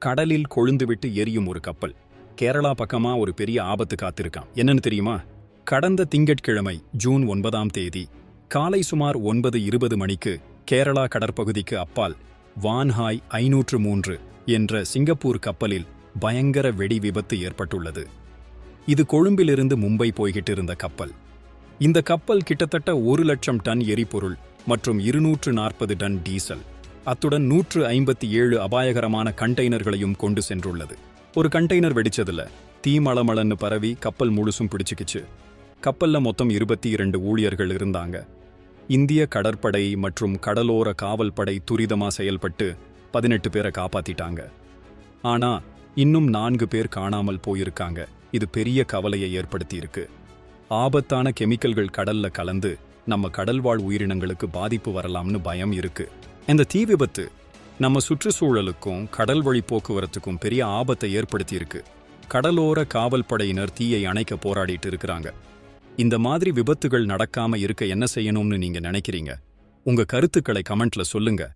கடலில் கொழுந்துவிட்டு எரியும் ஒரு கப்பல். கேரளா பக்கமா ஒரு பெரிய ஆபத்து காத்திருக்கான் என்னன்னு தெரியுமா? கடந்த திங்கட்கிழமை ஜூன் ஒன்பதாம் தேதி காலை சுமார் ஒன்பது இருபது மணிக்கு கேரளா கடற்பகுதிக்கு அப்பால் வான்ஹாய் ஐநூற்று மூன்று என்ற சிங்கப்பூர் கப்பலில் பயங்கர வெடி விபத்து ஏற்பட்டுள்ளது. இது கொழும்பிலிருந்து மும்பை போய்கிட்டு இருந்த கப்பல். இந்த கப்பல் கிட்டத்தட்ட ஒரு லட்சம் டன் எரிபொருள் மற்றும் இருநூற்று நாற்பது டன் டீசல். அத்துடன் நூற்று ஐம்பத்தி ஏழு அபாயகரமான கண்டெய்னர்களையும் கொண்டு சென்றுள்ளது. ஒரு கண்டெய்னர் வெடிச்சதுல தீ மளமளன்னு பரவி கப்பல் முழுசும் பிடிச்சுக்கிச்சு. கப்பல்ல மொத்தம் இருபத்தி இரண்டு ஊழியர்கள் இருந்தாங்க. இந்திய கடற்படை மற்றும் கடலோர காவல் படை துரிதமா செயல்பட்டு பதினெட்டு பேரை காப்பாத்திட்டாங்க. ஆனா இன்னும் நான்கு பேர் காணாமல் போயிருக்காங்க. இது பெரிய கவலையை ஏற்படுத்தியிருக்கு. ஆபத்தான கெமிக்கல்கள் கடல்ல கலந்து நம்ம கடல்வாழ் உயிரினங்களுக்கு பாதிப்பு வரலாம்னு பயம் இருக்கு. இந்த தீ விபத்து நம்ம சுற்றுச்சூழலுக்கும் கடல் வழி போக்குவரத்துக்கும் பெரிய ஆபத்தை ஏற்படுத்தியிருக்கு. கடலோர காவல் படையினர் தீயை அணைக்க போராடிட்டு இருக்கிறாங்க. இந்த மாதிரி விபத்துகள் நடக்காம இருக்க என்ன செய்யணும்னு நீங்க நினைக்கிறீங்க? உங்க கருத்துக்களை கமெண்ட்ல சொல்லுங்க.